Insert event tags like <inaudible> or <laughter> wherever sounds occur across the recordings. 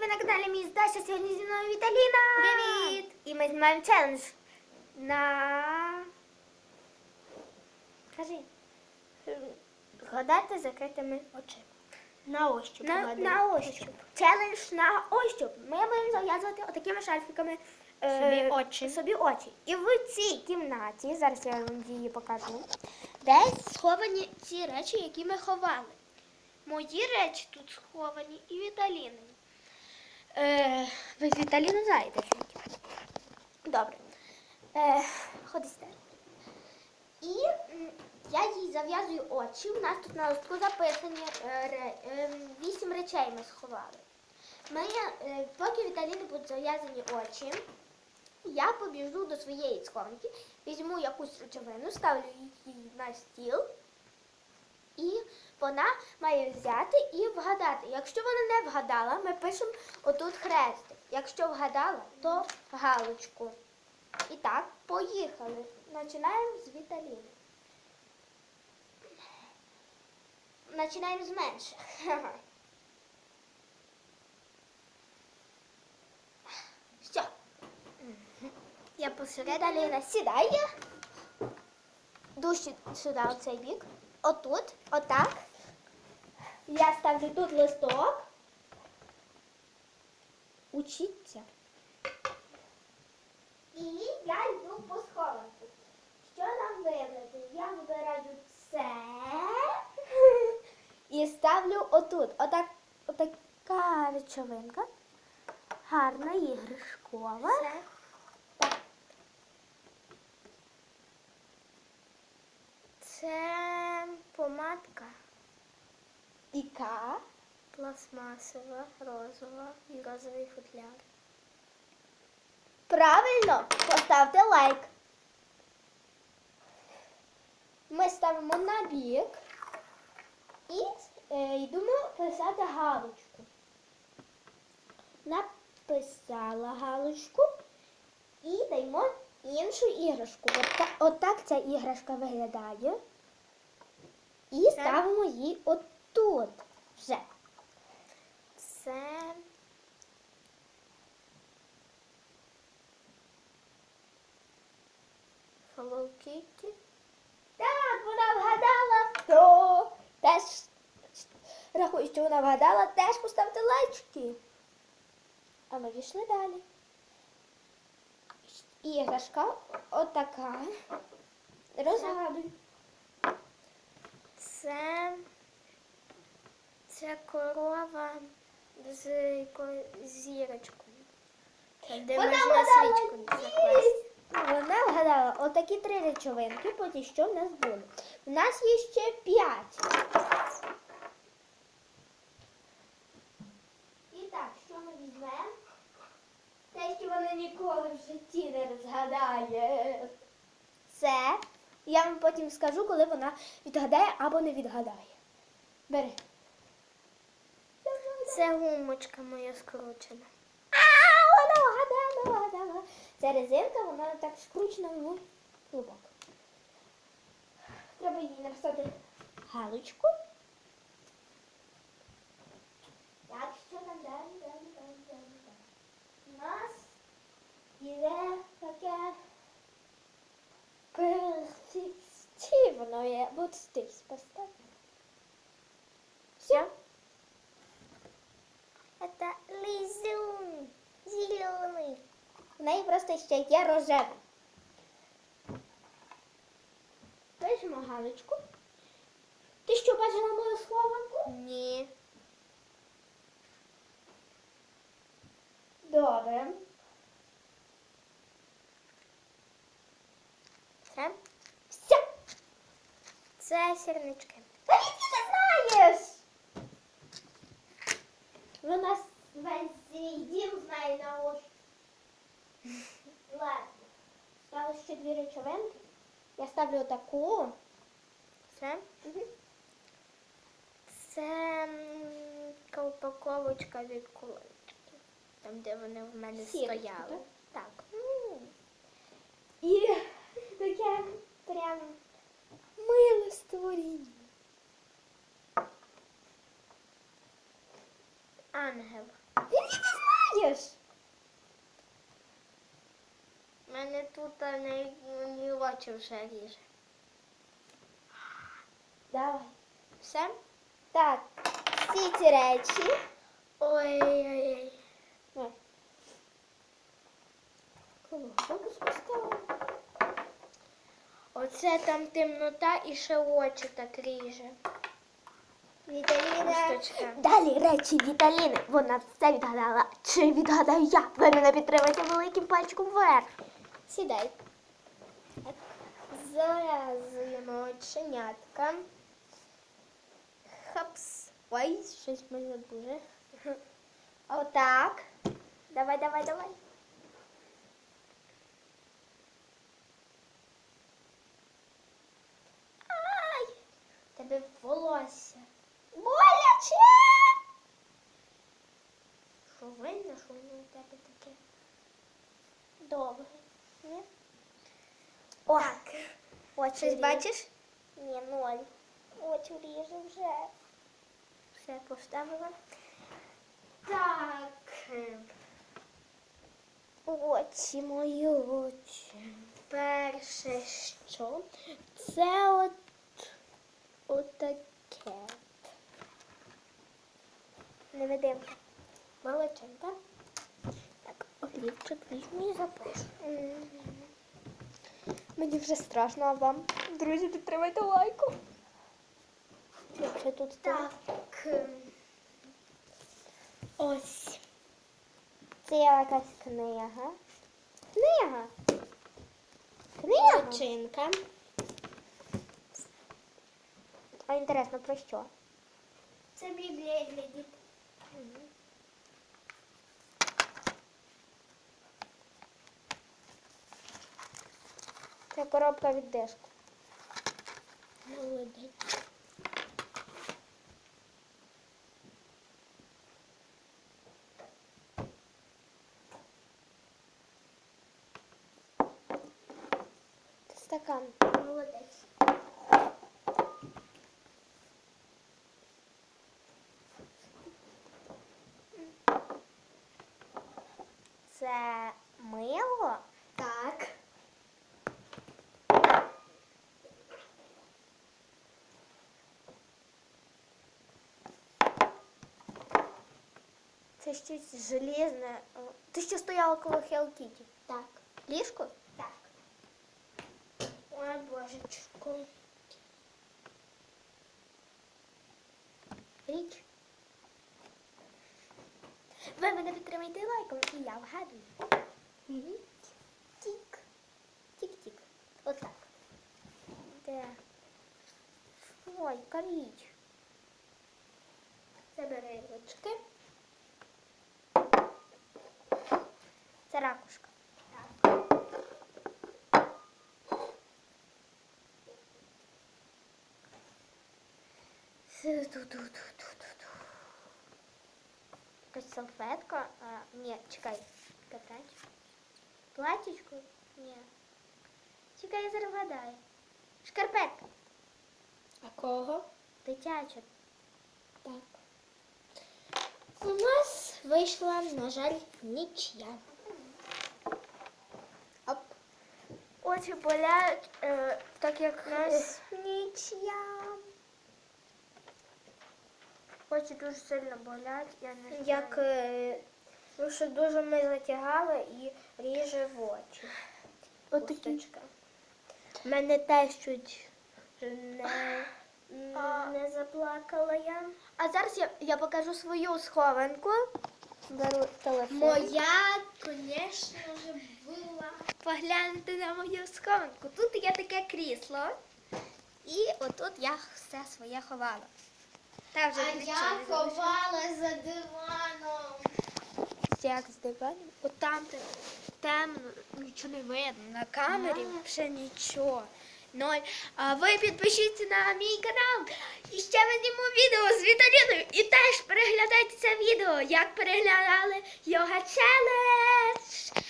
ви на каналі Міс Даша. Сьогодні зі мною Віталіна. Привіт! І ми знімаємо челендж на. Кажи. Гадати закритими очима. На ощупь. На, на ощуп. Челендж на ощуп. Ми будемо зав'язувати отакими шарфіками е, Собі очі. собі очі. І в цій кімнаті, зараз я вам її покажу, десь сховані ці речі, які ми ховали. Мої речі тут сховані і Віталіни. Е, ви з Віталіни знаєте? Добре. Е, ходи. І я їй зав'язую очі. У нас тут на листку записані е, е, вісім речей ми сховали. Ми, е, поки Віталіни будуть зав'язані очі, я побіжу до своєї схованки, візьму якусь речовину, ставлю її на стіл, і вона має взяти і вгадати. Якщо вона не вгадала, ми пишемо отут хрестик. Якщо вгадала, то галочку. І так, поїхали. Починаємо з Віталіни. Починаємо з менших. <laughs> Все. Я посередині. Віталіна сідає. Дужче сюди, оцей бік. Отут, отак. Я ставлю тут листок. Учіться. І я йду по схованку. Що нам вибрати? Я вибираю це і ставлю отут. Отак, отака речовинка. Гарна іграшкова. Так. Це помадка Іка. пластмасова, розова і розовий футляр. Правильно, поставте лайк. Ми ставимо на бік і е, йдемо писати галочку. Написала галочку і даємо іншу іграшку. Отак, отак ця іграшка виглядає. І ставимо її отут. Вже. Це Hello Kitty. Так, вона вгадала. То теж рахуй, що вона вгадала, теж поставте лайчики. А ми пішли далі. Іграшка отака. Розгадуй. Це це корова з якою зірочкою. Там, Де Вона можна вгадала свічку закласти. Вона вгадала отакі три речовинки, потім що в нас було. У нас є ще п'ять. І так, що ми візьмемо? Те, що вона ніколи в житті не розгадає. Це я вам потім скажу, коли вона відгадає або не відгадає. Бери. Це гумочка моя скручена. А, вона вгадала, вгадала. Це резинка, вона так скручена в клубок. Треба їй написати галочку. Так, що там далі, далі, далі, далі. У нас іде таке перспективне, от здесь поставь. Все? Это лизун зеленый. В неї просто ще є рожевий. Пишемо галочку. Ти що бачила мою схованку? Ні. Добре. Все. це сірнички. Та ти не знаєш. Ви нас весь свій знає на ощупь. Ладно. Стали ще дві речовинки. Я ставлю таку. Це, це м, упаковочка від кулички. Там, де вони в мене Сірочки, стояли. Так. І таке прям миле створіння. Ангел. Ти не Чуєш? У мене тут не, не очі вже ріже. Давай. Все? Так, всі ці речі. Ой-ой-ой. Оце там темнота і ще очі так ріже. Віталіна. Далі речі Віталіни. Вона все відгадала. Чи відгадаю я? Ви мене підтримайте великим пальчиком вверх. Сідай. Зав'язуємо оченятка. Хапс. Ой, щось ми забули. Отак. Давай, давай, давай. Ай! Тебе волосся. Боляче! Що винна, що воно у тебе таке? Довге. Ні? Так. Очі Щось бачиш? Ні, ноль. Очі ріже вже. Все поставила. Так. Очі мої очі. Перше що? Це от отаке. Невидимка. Молодчинка. Так, олівчик візьму і запишу. Мені вже страшно, а вам, друзі, підтримайте лайком. Якщо тут. Так. Ось. Це якась книга. Книга. Книга? Молодчинка. А інтересно, про що? Це біблія для дітей. Це коробка від диску. Молодець. Це стакан. Молодець. Це мило. Так. Це щось железне. О, Ти що стояла коло Hello Kitty? Так. Ліжко? Так. Ой, божечко. Річ. Ви мене підтримайте лайком, і я вгадую. Тік. Тік-тік. Отак. Де? Ой, яка річ. Забирай ручки. Це ракушка. Якась салфетка. А, ні, чекай. Катанчик. Платічко? Ні. Чекай, я зараз вгадаю. Шкарпетка. А кого? Дитяча. Так. У нас вийшла, на жаль, нічия. Очі болять, е, так як Нас нічия. Очі дуже сильно болять, я не знаю. Як е, ну, що дуже ми затягали і ріже в очі. Отакі. Кусточка. У мене теж чуть не, А. не заплакала я. А зараз я, я покажу свою схованку. Беру телефон. Моя, звісно ж, була. Погляньте на мою схованку. Тут є таке крісло. І отут я все своє ховала. Та вже А я ховала за диваном. Як з диваном? От там темно, нічого не видно. На камері А. вже нічого. Ноль. А ви підпишіться на мій канал. І ще ми знімемо відео з Віталіною. І теж переглядайте це відео, як переглядали йога челендж.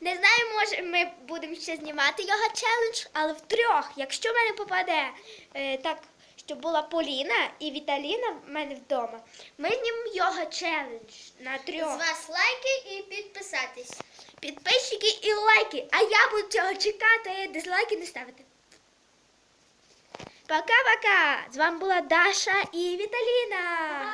Не знаю, може ми будемо ще знімати йога челендж, але в трьох. Якщо в мене попаде е, так щоб була Поліна і Віталіна в мене вдома. Ми знімемо йога челендж на трьох. З вас лайки і підписатись. Підписчики і лайки. А я буду цього чекати, дизлайки не ставити. Пока-пока! З вами була Даша і Віталіна.